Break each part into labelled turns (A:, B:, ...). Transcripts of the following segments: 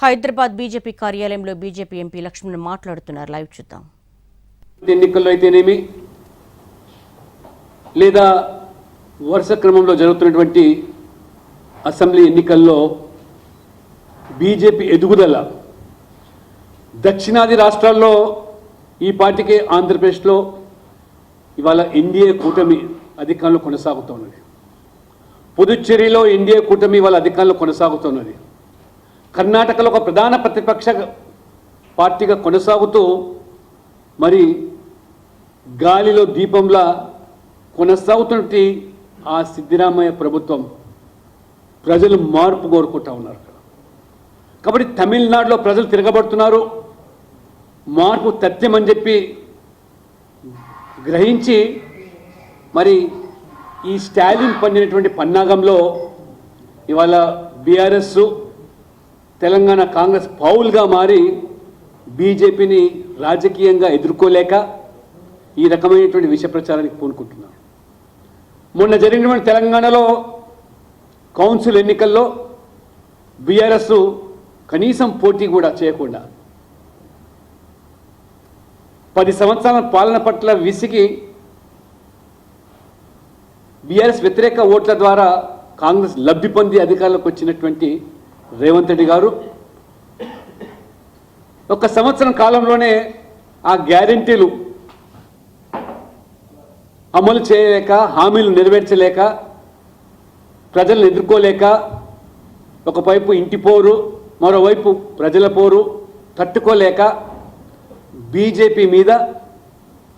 A: Hyderabad BJP కార్యాలయంలో BJP MP Laxman మాట్లాడుతున్నారు. Live చూద్దాం.
B: ఎన్నికల్లో అయితేనేమి లేదా వరుస క్రమంలో జరుగుతున్నటువంటి అసెంబ్లీ ఎన్నికల్లో బీజేపీ ఎదుగుదల దక్షిణాది రాష్ట్రాల్లో ఈ పార్టీకి ఆంధ్రప్రదేశ్లో ఇవాళ ఎన్డీఏ కూటమి అధికారంలో కొనసాగుతున్నది పుదుచ్చేరిలో ఎన్డీఏ కూటమి ఇవాళ అధికారంలో కొనసాగుతున్నది కర్ణాటకలో ఒక ప్రధాన ప్రతిపక్ష పార్టీగా కొనసాగుతూ మరి గాలిలో దీపంలా కొనసాగుతున్నటువంటి ఆ సిద్ధిరామయ్య ప్రభుత్వం ప్రజలు మార్పు కోరుకుంటా ఉన్నారు కాబట్టి తమిళనాడులో ప్రజలు తిరగబడుతున్నారు. మార్పు తథ్యమని చెప్పి గ్రహించి మరి ఈ స్టాలిన్ పండినటువంటి పన్నాగంలో ఇవాళ బీఆర్ఎస్ తెలంగాణ కాంగ్రెస్ పౌల్గా మారి బీజేపీని రాజకీయంగా ఎదుర్కోలేక ఈ రకమైనటువంటి విష ప్రచారానికి పూనుకుంటున్నారు. మొన్న జరిగినటువంటి తెలంగాణలో కౌన్సిల్ ఎన్నికల్లో బీఆర్ఎస్ కనీసం పోటీ కూడా చేయకుండా పది సంవత్సరాల పాలన పట్ల విసిగి బీఆర్ఎస్ వ్యతిరేక ఓట్ల ద్వారా కాంగ్రెస్ లబ్ధి పొంది అధికారంలోకి వచ్చినటువంటి రేవంత్ రెడ్డి గారు ఒక సంవత్సరం కాలంలోనే ఆ గ్యారంటీలు అమలు చేయలేక హామీలు నెరవేర్చలేక ప్రజలను ఎదుర్కోలేక ఒకవైపు ఇంటి పోరు మరోవైపు ప్రజల పోరు తట్టుకోలేక బీజేపీ మీద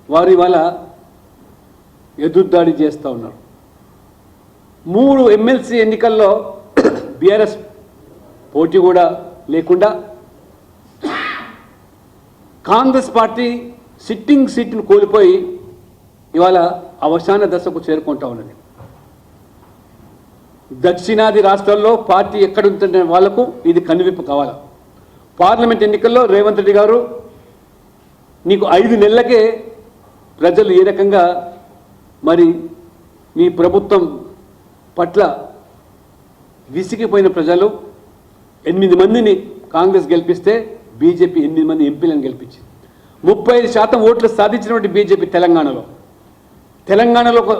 B: వారు ఇవాళ ఎదురుదాడి చేస్తూ ఉన్నారు. మూడు ఎమ్మెల్సీ ఎన్నికల్లో బీఆర్ఎస్ పోటీ కూడా లేకుండా కాంగ్రెస్ పార్టీ సిట్టింగ్ సీట్ను కోల్పోయి ఇవాళ అవసాన దశకు చేరుకుంటా ఉన్నది. దక్షిణాది రాష్ట్రాల్లో పార్టీ ఎక్కడుంటున్న వాళ్ళకు ఇది కనువిప్పు కావాలా? పార్లమెంట్ ఎన్నికల్లో రేవంత్ రెడ్డి గారు నీకు ఐదు నెలలకే ప్రజలు ఏ రకంగా మరి మీ ప్రభుత్వం పట్ల విసిగిపోయిన ప్రజలు ఎనిమిది మందిని కాంగ్రెస్ గెలిపిస్తే బీజేపీ ఎనిమిది మంది ఎంపీలను గెలిపించింది. ముప్పై ఐదు శాతం ఓట్లు సాధించినటువంటి బీజేపీ తెలంగాణలో. తెలంగాణలో ఒక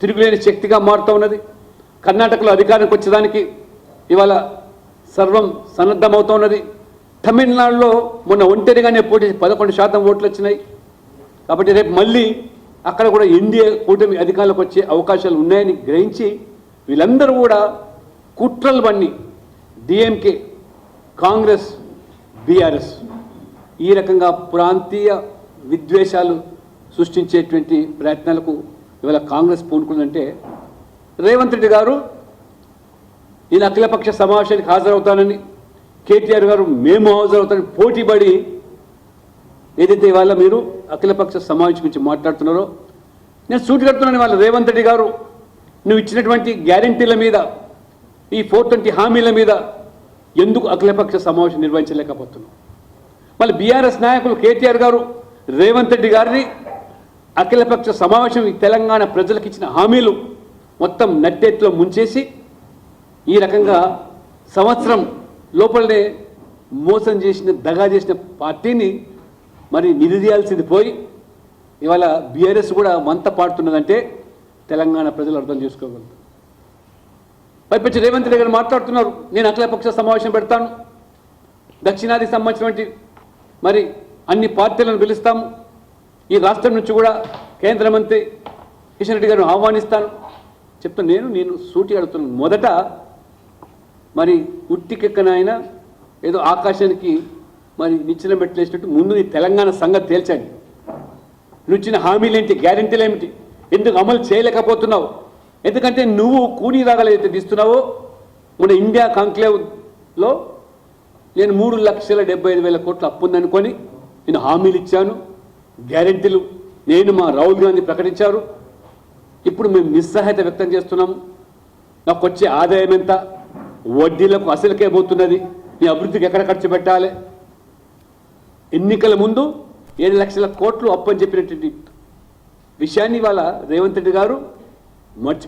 B: తిరుగులేని శక్తిగా మారుతూ ఉన్నది. కర్ణాటకలో అధికారానికి వచ్చేదానికి ఇవాళ సర్వం సన్నద్ధమవుతూ ఉన్నది. తమిళనాడులో మొన్న ఒంటరిగానే పోటీ చేసి పదకొండు శాతం ఓట్లు వచ్చినాయి. కాబట్టి రేపు మళ్ళీ అక్కడ కూడా ఎన్డీఏ కూటమి అధికారులకు వచ్చే అవకాశాలు ఉన్నాయని గ్రహించి వీళ్ళందరూ కూడా కుట్రలు బండి డిఎంకే కాంగ్రెస్ బీఆర్ఎస్ ఈ రకంగా ప్రాంతీయ విద్వేషాలు సృష్టించేటువంటి ప్రయత్నాలకు ఇవాళ కాంగ్రెస్ పూనుకుందంటే రేవంత్ రెడ్డి గారు నేను అఖిలపక్ష సమావేశానికి హాజరవుతానని కేటీఆర్ గారు మేము హాజరవుతానని పోటీపడి ఏదైతే ఇవాళ మీరు అఖిలపక్ష సమావేశం గురించి మాట్లాడుతున్నారో నేను సూటి కడుతున్నాను వాళ్ళ రేవంత్ రెడ్డి గారు. నువ్వు ఇచ్చినటువంటి గ్యారంటీల మీద ఈ ఫోర్ ట్వంటీ హామీల మీద ఎందుకు అఖిలపక్ష సమావేశం నిర్వహించలేకపోతున్నాం మళ్ళీ బీఆర్ఎస్ నాయకులు కేటీఆర్ గారు రేవంత్ రెడ్డి గారిని అఖిలపక్ష సమావేశం తెలంగాణ ప్రజలకు ఇచ్చిన హామీలు మొత్తం నట్టేట్లో ముంచేసి ఈ రకంగా సంవత్సరం లోపలనే మోసం చేసిన దగా చేసిన పార్టీని మరి నిలదీయాల్సింది పోయి ఇవాళ బీఆర్ఎస్ కూడా వంత పాడుతున్నదంటే తెలంగాణ ప్రజలు అర్థం చేసుకోగలరు పైపెచ్చి రేవంత్ రెడ్డి గారు మాట్లాడుతున్నారు. నేను అఖిలపక్ష సమావేశం పెడతాను. దక్షిణాదికి సంబంధించినటువంటి మరి అన్ని పార్టీలను పిలుస్తాము. ఈ రాష్ట్రం నుంచి కూడా కేంద్ర మంత్రి కిషన్ రెడ్డి గారిని ఆహ్వానిస్తాను. చెప్తాను నేను నేను సూటి అడుగుతున్నాను. మొదట మరి ఉట్టికెక్కనాయన ఏదో ఆకాశానికి మరి నిచ్చెన పెట్టలేసినట్టు ముందు నీ తెలంగాణ సంగతి తేల్చండి. నువ్వు ఇచ్చిన హామీలేంటి గ్యారెంటీలు ఏమిటి ఎందుకు అమలు చేయలేకపోతున్నావు? ఎందుకంటే నువ్వు కూలీ రాగలు తీస్తున్నావో మన ఇండియా కాంక్లేవ్లో నేను మూడు లక్షల డెబ్బై ఐదు వేల కోట్లు అప్పు ఉందనుకొని నేను హామీలు ఇచ్చాను గ్యారెంటీలు. నేను మా రాహుల్ గాంధీ ప్రకటించారు. ఇప్పుడు మేము నిస్సహాయత వ్యక్తం చేస్తున్నాము. నాకు వచ్చే ఆదాయం ఎంత? వడ్డీలకు అసలుకే పోతున్నది. నీ అభివృద్ధికి ఎక్కడ ఖర్చు పెట్టాలి? ఎన్నికల ముందు ఏడు లక్షల కోట్లు అప్పని చెప్పినటువంటి విషయాన్ని ఇవాళ రేవంత్ రెడ్డి గారు much